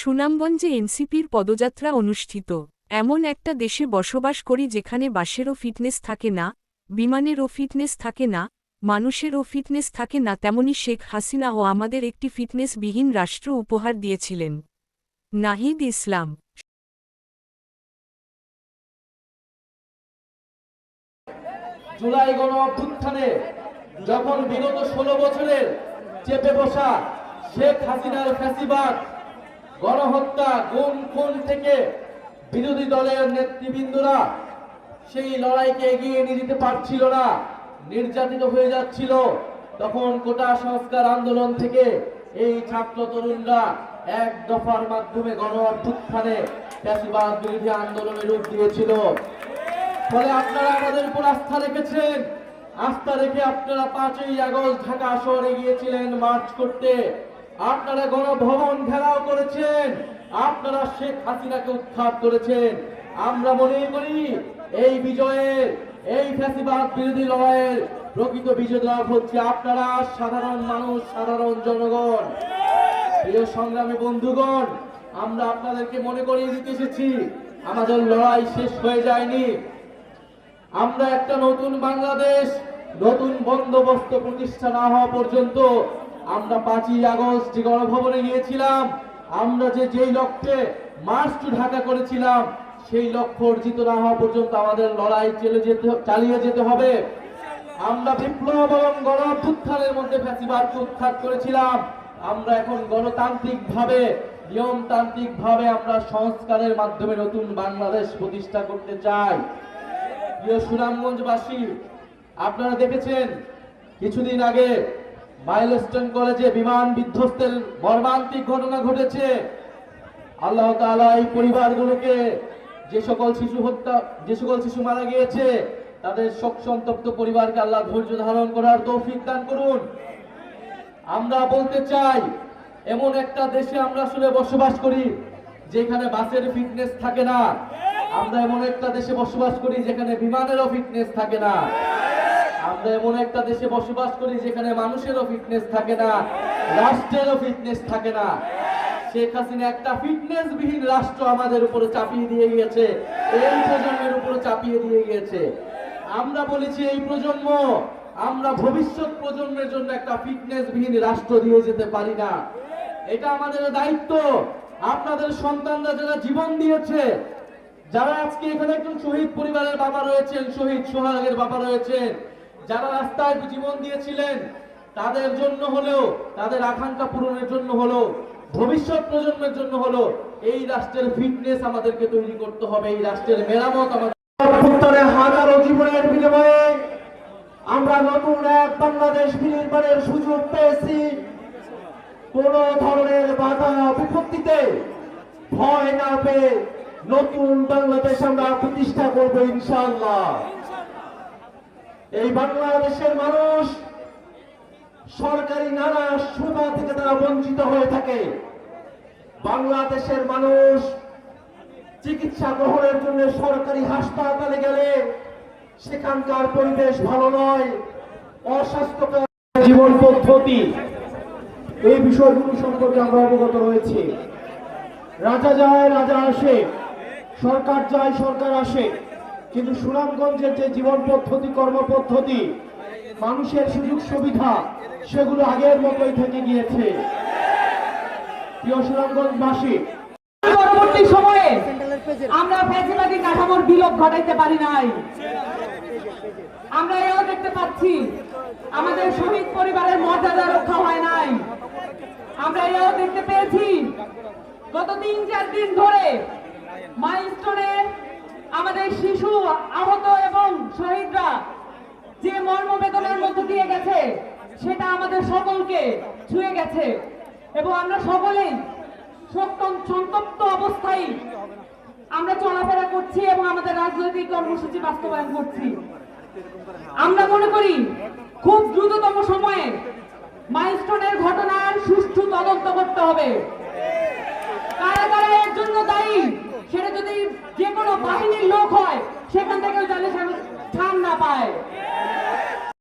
সুনামগঞ্জে এনসিপির পদযাত্রা অনুষ্ঠিত। এমন একটা দেশে বসবাস করি যেখানে বাসেরও ফিটনেস থাকে না, বিমানেরও ফিটনেস থাকে না, মানুষেরও ফিটনেস থাকে না তেমনি শেখ হাসিনা ও আমাদের একটি ফিটনেসবিহীন রাষ্ট্র উপহার দিয়েছিলেন। নাহিদ ইসলাম জুলাই গণ অভ্যুত্থানে যখন বিগত ষোলো বছরের চেপে বসা শেখ হাসিনার ফ্যাসিবাদ গণহত্যা গুম খুন থেকে বিরোধী দলের নেতৃবৃন্দরা সেই লড়াইকে এগিয়ে নিয়ে যেতে পারছিল না, নির্যাতিত হয়ে যাচ্ছিল, তখন কোটা সংস্কার আন্দোলন থেকে এই ছাত্র তরুণরা এক দফার মাধ্যমে গণ অভ্যুত্থানে ফ্যাসিবাদ বিরোধী আন্দোলনের রূপ দিয়েছিল। ফলে আপনারা আমাদের উপর আস্থা রেখেছেন। আস্থা রেখে আপনারা পাঁচই আগস্ট ঢাকা শহরে গিয়েছিলেন মার্চ করতে। আপনারা গণভবন ঘেরাও করেছেন, আপনারা শেখ হাসিনাকে উৎখাত করেছেন। আমরা মনে করি এই বিজয়ের, এই ফ্যাসিবাদ বিরোধী লড়াইয়ের প্রকৃত বিজয় লাভ হচ্ছে আপনারা সাধারণ মানুষ, সাধারণ জনগণ। প্রিয় সংগ্রামী বন্ধুগণ, আমরা আপনাদেরকে মনে করিয়ে দিতে এসেছি, আমাদের লড়াই শেষ হয়ে যায়নি। আমরা একটা নতুন বাংলাদেশ, নতুন বন্দোবস্ত প্রতিষ্ঠা না হওয়া পর্যন্ত আমরা পাঁচই আগস্ট যে গণভবনে গিয়েছিলাম, আমরা যে যেই লক্ষ্যে মার্চ টু ঢাকা করেছিলাম, সেই লক্ষ্য অর্জিত না হওয়া পর্যন্ত আমাদের লড়াই চলে যেতে, চালিয়ে যেতে হবে। আমরা বিপ্লব এবং গণ মধ্যে ফ্যাসিবাদকে উৎখাত করেছিলাম। আমরা এখন গণতান্ত্রিক ভাবে নিয়মতান্ত্রিক ভাবে আমরা সংস্কারের মাধ্যমে নতুন বাংলাদেশ প্রতিষ্ঠা করতে চাই। প্রিয় সুনামগঞ্জবাসী, আপনারা দেখেছেন, কিছুদিন আগে মাইলস্টোন কলেজে বিমান বিধ্বস্তের মর্মান্তিক ঘটনা ঘটেছে। আল্লাহ তাআলা এই পরিবারগুলোকে যে সকল শিশু হত্যা, যে সকল শিশু মারা গিয়েছে, তাদের শোক সন্তপ্ত পরিবারকে আল্লাহ ধৈর্য ধারণ করার তৌফিক দান করুন। আমরা বলতে চাই, এমন একটা দেশে আমরা আসলে বসবাস করি, যেখানে বাসের ফিটনেস থাকে না। আমরা এমন একটা দেশে বসবাস করি, যেখানে বিমানেরও ফিটনেস থাকে না। আমরা এমন একটা দেশে বসবাস করি যেখানে মানুষেরও ফিটনেস থাকে না, রাষ্ট্রেরও ফিটনেস থাকে না। শেখ হাসিনা একটা ফিটনেস বিহীন রাষ্ট্র আমাদের উপরে চাপিয়ে দিয়ে গিয়েছে, এই প্রজন্মের উপরে চাপিয়ে দিয়ে গিয়েছে। আমরা বলেছি, এই প্রজন্ম, আমরা ভবিষ্যৎ প্রজন্মের জন্য একটা ফিটনেস বিহীন রাষ্ট্র দিয়ে যেতে পারি না। এটা আমাদের দায়িত্ব। আপনাদের সন্তানরা যারা জীবন দিয়েছে, যারা আজকে এখানে একজন শহীদ পরিবারের বাবা রয়েছেন, শহীদ সোহাগের বাবা রয়েছেন যারা রাস্তায় জীবন দিয়েছিলেন, তাদের জন্য হলেও, তাদের আকাঙ্ক্ষা পূরণের জন্য হলো ভবিষ্যৎ প্রজন্মের জন্য হলো এই রাষ্ট্রের ফিটনেস আমাদেরকে তৈরি করতে হবে, এই রাষ্ট্রের মেরামত আমাদের জীবনের বিনিময়ে আমরা নতুন এক বাংলাদেশ বিনির্মাণের সুযোগ পেয়েছি। কোন ধরনের বাধা বিপত্তিতে ভয় না পেয়ে নতুন বাংলাদেশ আমরা প্রতিষ্ঠা করব ইনশাআল্লাহ। এই বাংলাদেশের মানুষ সরকারি নানা সুবিধা থেকে তারা বঞ্চিত হয়ে থাকে। বাংলাদেশের মানুষ চিকিৎসা গ্রহণের জন্য সরকারি হাসপাতালে গেলে সেখানকার পরিবেশ ভালো নয়, অস্বাস্থ্যকর জীবন পদ্ধতি। এই বিষয়গুলো সম্পর্কে আমরা অবগত রয়েছি। রাজা যায়, রাজা আসে, সরকার যায়, সরকার আসে। কিন্তু সুনামগঞ্জের যে জীবন পদ্ধতি, কর্ম পদ্ধতি, মানুষের সুযোগ সুবিধা, সেগুলো আগের মতোই থেকে গিয়েছে। প্রিয় পরবর্তী সময়ে আমরা ফ্যাসিবাদী কাঠামোর বিলোপ ঘটাইতে পারি নাই। আমরা এও দেখতে পাচ্ছি, আমাদের শহীদ পরিবারের মর্যাদা রক্ষা হয় নাই। আমরা এও দেখতে পেয়েছি, গত তিন চার দিন ধরে মাইলস্টোনে আমাদের শিশু, আহত এবং শহীদরা যে মর্মবেদনার মধ্য দিয়ে গেছে, সেটা আমাদের সকলকে ছুঁয়ে গেছে। এবং আমরা সকলেই সন্ত- সন্তপ্ত অবস্থায় আমরা চলাফেরা করছি এবং আমাদের রাজনৈতিক কর্মসূচি বাস্তবায়ন করছি। আমরা মনে করি, খুব দ্রুততম সময়ে মাইলস্টোনের ঘটনার সুষ্ঠু তদন্ত করতে হবে কারা কারা এর জন্য দায়ী সেটা যদি যে কোনো বাহিনীর লোক হয় সেখান থেকেও যাতে ঠান্ডা পায়।